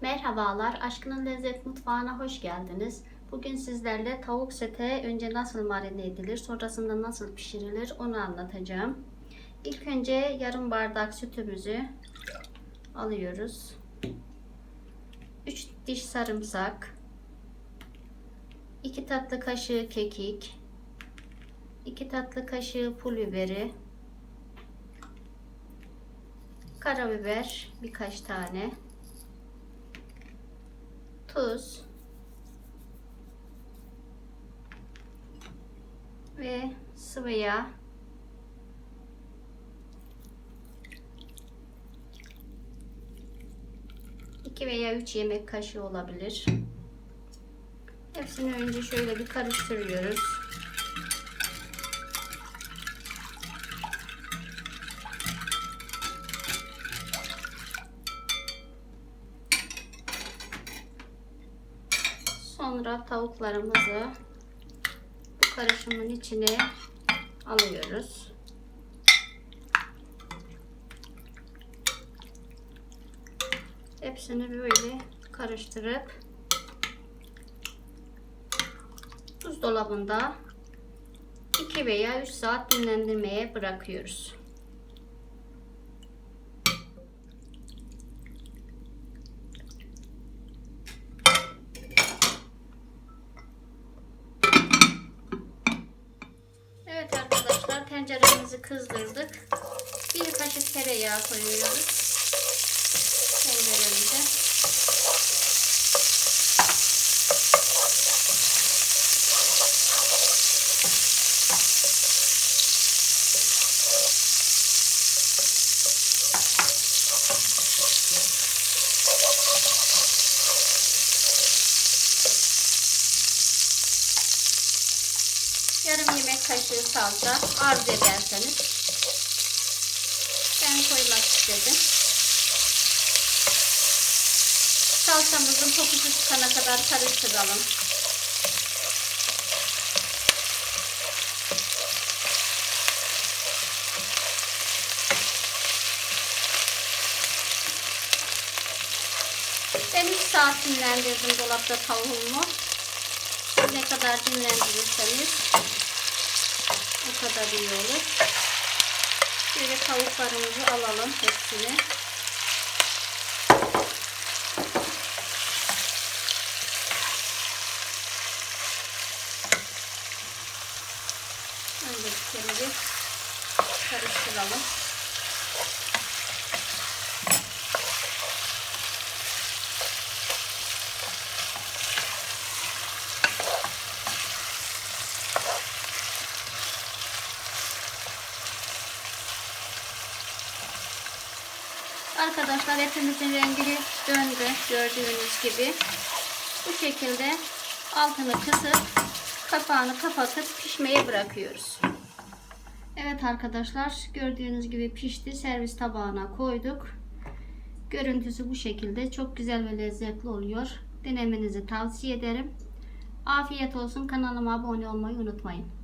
Merhabalar, Aşkının Lezzet Mutfağı'na hoş geldiniz. Bugün sizlerle tavuk sete önce nasıl marine edilir, sonrasında nasıl pişirilir onu anlatacağım. İlk önce yarım bardak sütümüzü alıyoruz. 3 diş sarımsak, 2 tatlı kaşığı kekik, 2 tatlı kaşığı pul biberi, karabiber birkaç tane, tuz ve sıvı. İki veya üç yemek kaşığı olabilir. Hepsini önce şöyle bir karıştırıyoruz. Sonra tavuklarımızı bu karışımın içine alıyoruz. Hepsini böyle karıştırıp buzdolabında 2 veya 3 saat dinlendirmeye bırakıyoruz. Evet arkadaşlar tenceremizi kızdırdık. Bir kaşık tereyağı koyuyoruz tenceremize. Yarım yemek kaşığı salça arzu ederseniz ben koymak istedim. Salçamızın kokusu çıkana kadar karıştıralım. Ben 3 saat dinlendirdim dolapta tavuğumu. Siz ne kadar dinlendirirseniz kadar iyi olur. Şöyle tavuklarımızı alalım hepsini. Önce bir kere bir karıştıralım. Arkadaşlar etimizin rengi döndü gördüğünüz gibi. Bu şekilde altını kısıp kapağını kapatıp pişmeye bırakıyoruz. Evet arkadaşlar gördüğünüz gibi pişti. Servis tabağına koyduk. Görüntüsü bu şekilde. Çok güzel ve lezzetli oluyor. Denemenizi tavsiye ederim. Afiyet olsun. Kanalıma abone olmayı unutmayın.